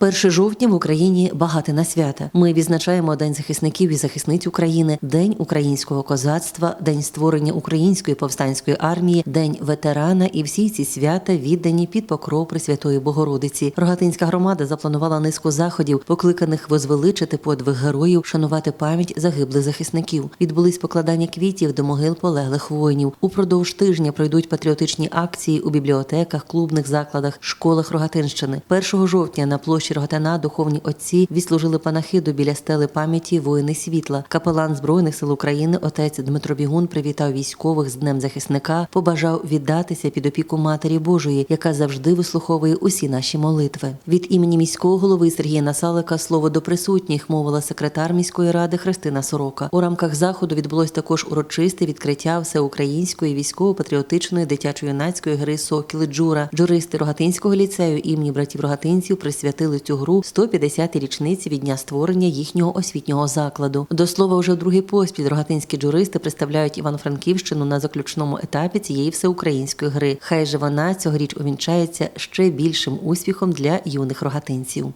1 жовтня в Україні багате на свята. Ми відзначаємо День захисників і захисниць України, День українського козацтва, День створення української повстанської армії, День ветерана і всі ці свята віддані під покров Пресвятої Богородиці. Рогатинська громада запланувала низку заходів, покликаних возвеличити подвиг героїв, шанувати пам'ять загиблих захисників. Відбулись покладання квітів до могил полеглих воїнів. Упродовж тижня пройдуть патріотичні акції у бібліотеках, клубних закладах, школах Рогатинщини. 1 жовтня на площі Рогатина духовні отці відслужили панахиду біля стели пам'яті воїни світла. Капелан збройних сил України отець Дмитро Бігун привітав військових з Днем захисника, побажав віддатися під опіку Матері Божої, яка завжди вислуховує усі наші молитви. Від імені міського голови Сергія Насалика слово до присутніх мовила секретар міської ради Христина Сорока. У рамках заходу відбулось також урочисте відкриття всеукраїнської військово-патріотичної дитячо-юнацької гри Сокіли Джура. Джуристи Рогатинського ліцею імені братів Рогатинців присвятили цю гру 150-й річниці від дня створення їхнього освітнього закладу. До слова, вже в другий поспіль рогатинські джуристи представляють Івано-Франківщину на заключному етапі цієї всеукраїнської гри. Хай же вона цьогоріч увінчається ще більшим успіхом для юних рогатинців.